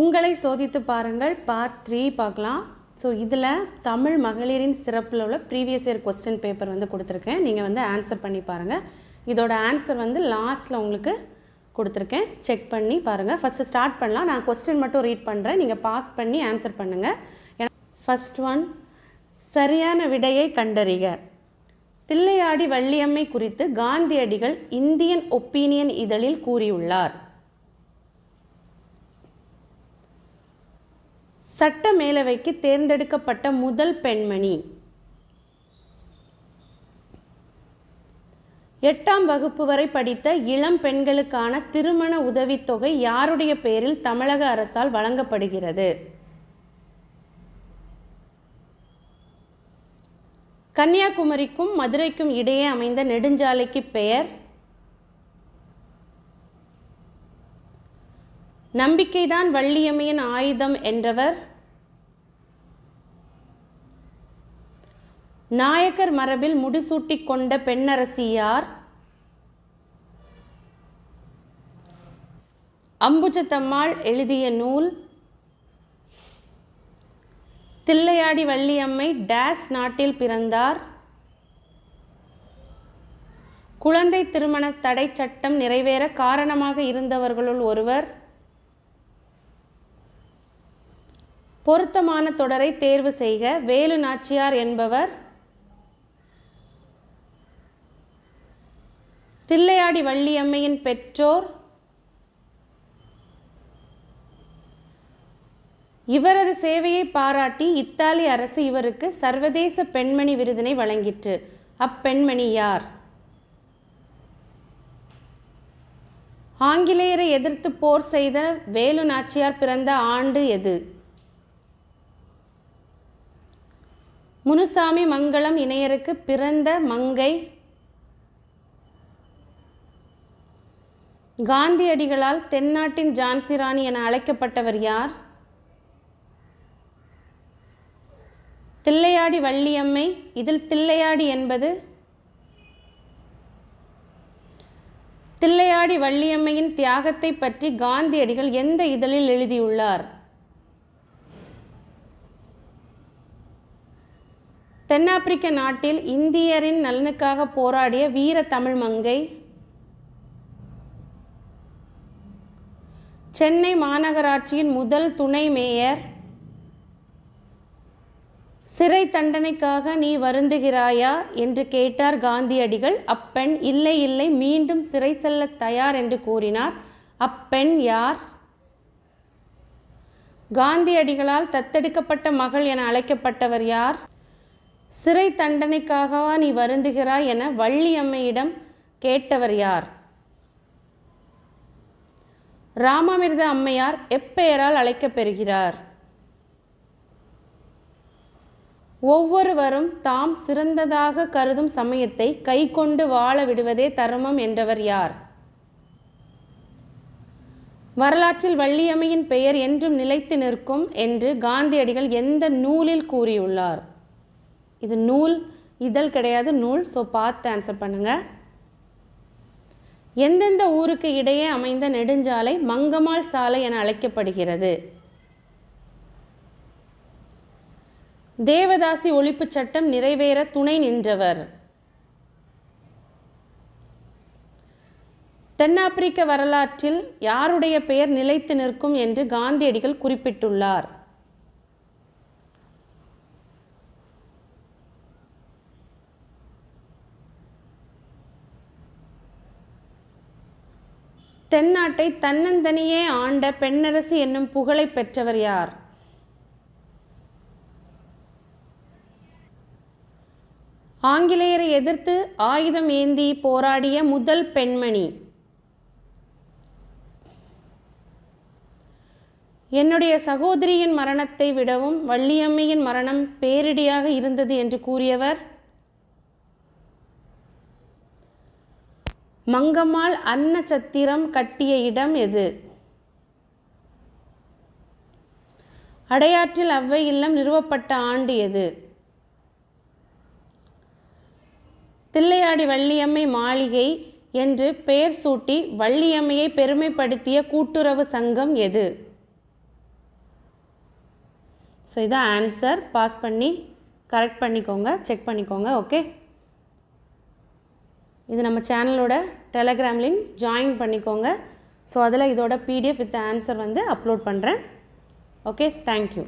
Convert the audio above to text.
உங்களை சோதித்து பாருங்கள். பார்ட் த்ரீ பார்க்கலாம். ஸோ இதில் தமிழ் மகளிரின் சிறப்பில் உள்ள ப்ரீவியஸ் இயர் கொஸ்டின் பேப்பர் வந்து கொடுத்துருக்கேன். நீங்கள் வந்து ஆன்சர் பண்ணி பாருங்கள் இதோட ஆன்சர் வந்து லாஸ்ட்டில் உங்களுக்கு கொடுத்துருக்கேன். செக் பண்ணி பாருங்கள் ஃபஸ்ட்டு ஸ்டார்ட் பண்ணலாம். நான் கொஸ்டின் மட்டும் ரீட் பண்ணுறேன் நீங்கள் பாஸ் பண்ணி ஆன்சர் பண்ணுங்கள் ஃபஸ்ட் ஒன் சரியான விடையை கண்டறிக. தில்லையாடி வள்ளியம்மை குறித்து காந்தியடிகள் இந்தியன் ஒப்பீனியன் இதழில் கூறியுள்ளார். சட்ட மேலவைக்கு தேர்ந்தெடுக்கப்பட்ட முதல் பெண்மணி. எட்டாம் வகுப்பு வரை படித்த இளம் பெண்களுக்கான திருமண உதவித்தொகை யாருடைய பெயரில் தமிழக அரசால் வழங்கப்படுகிறது? கன்னியாகுமரிக்கும் மதுரைக்கும் இடையே அமைந்த நெடுஞ்சாலைக்கு பெயர் நம்பிக்கைதான் வள்ளியம்மையின் ஆயுதம் என்றவர். நாயக்கர் மரபில் முடிசூட்டிக் கொண்ட பெண்ணரசியார். அம்புஜத்தம்மாள் எழுதிய நூல். தில்லையாடி வள்ளியம்மை டேஸ் நாட்டில் பிறந்தார். குழந்தை திருமண தடை சட்டம் நிறைவேற காரணமாக இருந்தவர்களுள் ஒருவர். பொருத்தமான தொடரை தேர்வு செய்க. வேலு நாச்சியார் என்பவர் தில்லையாடி வள்ளியம்மையின் பெற்றோர். இவரது சேவையை பாராட்டி இத்தாலி அரசு இவருக்கு சர்வதேச பெண்மணி விருதினை வழங்கிற்று. அப்பெண்மணி யார்? ஆங்கிலேயரை எதிர்த்து போர் செய்த வேலு நாச்சியார் பிறந்த ஆண்டு எது? முனுசாமி மங்களம் இணையருக்கு பிறந்த மங்கை. காந்தியடிகளால் தென்னாட்டின் ஜான்சி ராணி என அழைக்கப்பட்டவர் யார்? தில்லையாடி வள்ளியம்மை. இதில் தில்லையாடி என்பது? தில்லையாடி வள்ளியம்மையின் தியாகத்தை பற்றி காந்தியடிகள் எந்த இதழில் எழுதியுள்ளார்? தென்னாப்பிரிக்க நாட்டில் இந்தியரின் நலனுக்காக போராடிய வீர தமிழ் மங்கை. சென்னை மாநகராட்சியின் முதல் துணை மேயர். சிறை தண்டனைக்காக நீ வருந்துகிறாயா? என்று கேட்டார் காந்தியடிகள். அப்பெண் இல்லை இல்லை மீண்டும் சிறை செல்ல தயார் என்று கூறினார். அப்பெண் யார்? காந்தியடிகளால் தத்தெடுக்கப்பட்ட மகள் என அழைக்கப்பட்டவர் யார்? சிறை தண்டனைக்காகவா நீ வருந்துகிறாய் என வள்ளியம்மையிடம் கேட்டவர் யார்? ராமாமிர்த அம்மையார் எப்பெயரால் அழைக்கப்பெறுகிறார்? ஒவ்வொருவரும் தாம் சிறந்ததாக கருதும் சமயத்தை கை கொண்டு வாழ விடுவதே தர்மம் என்றவர் யார்? வரலாற்றில் வள்ளியம்மையின் பெயர் என்றும் நிலைத்து நிற்கும் என்று காந்தியடிகள் எந்த நூலில் கூறியுள்ளார்? இது நூல் இதழ் கிடையாது நூல். ஸோ பார்த்து ஆன்சர் பண்ணுங்கள் எந்தெந்த ஊருக்கு இடையே அமைந்த நெடுஞ்சாலை மங்கம்மாள் சாலை என அழைக்கப்படுகிறது? தேவதாசி ஒழிப்புச் சட்டம் நிறைவேற துணை நின்றவர். தென்னாப்பிரிக்க வரலாற்றில் யாருடைய பெயர் நிலைத்து நிற்கும் என்று காந்தியடிகள் குறிப்பிட்டுள்ளார். தென்னாட்டை தன்னந்தனியே ஆண்ட பெண்ணரசி என்னும் புகழை பெற்றவர் யார்? ஆங்கிலேயரை எதிர்த்து ஆயுதம் ஏந்தி போராடிய முதல் பெண்மணி. என்னுடைய சகோதரியின் மரணத்தை விடவும் வள்ளியம்மையின் மரணம் பேரிடியாக இருந்தது என்று கூறியவர் மங்கம்மாள் அன்னச்சத்திரம் கட்டிய இடம் எது? அடையாற்றில் அவ்வை இல்லம் நிறுவப்பட்ட ஆண்டு எது? தில்லையாடி வள்ளியம்மை மாளிகை என்று பெயர் சூட்டி வள்ளியம்மையை பெருமைப்படுத்திய கூட்டுறவு சங்கம் எது? ஸோ இதான் ஆன்சர் பாஸ் பண்ணி கரெக்ட் பண்ணிக்கோங்க செக் பண்ணிக்கோங்க ஓகே இது நம்ம சேனலோட டெலகிராம் லிங்க் ஜாயின் பண்ணிக்கோங்க. ஸோ அதில் இதோட பிடிஎஃப் வித் ஆன்சர் வந்து அப்லோட் பண்ணுறேன் ஓகே தேங்க்யூ